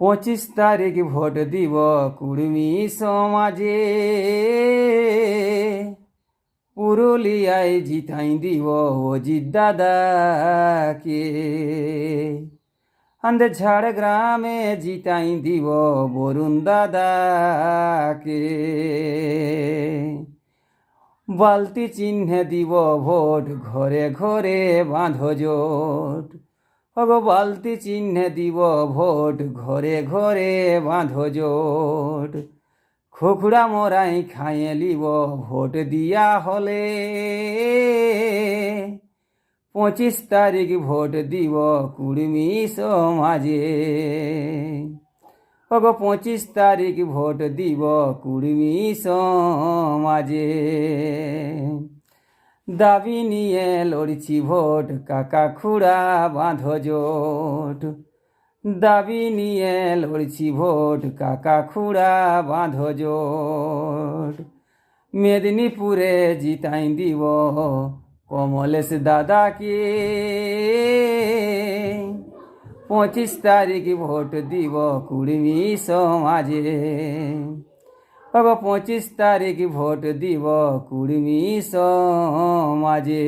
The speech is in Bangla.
পঁচিশ তারিখ ভোট দিব কুর্মী সমাজে। পুরুলিয়ায় জিতাই দিব অজিত দাদাকে। আন্দে ঝাড়গ্রামে জিতাই দিব বরুণ দাদাকে। বালতি চিহ্নে দিব ভোট ঘরে ঘরে বাঁধ জোট। অগ বালতি চিহ্নে দিব ভোট, ঘরে ঘরে বাঁধ জোট। খোখড়া মোরাই খাইয়ে লিব ভোট দিয়া হলে। পঁচিশ তারিখ ভোট দিব কুর্মী সমাজে। অগ পঁচিশ তারিখ ভোট দিব কুর্মী সমাজে। দাবি নিয়ে লড়ছি ভোট, কাকা খুড়া বাঁধ জোট। দাবি নিয়ে লড়ছি ভোট, কাকা খুড়া বাঁধ জোট। মেদিনীপুরে জিতাই দিব কমলেশ দাদাকে। পঁচিশ তারিখ ভোট দিব কুর্মী সমাজে বাবা পঁচিশ তারিখ ভোট দিব কুড়মি সমাজে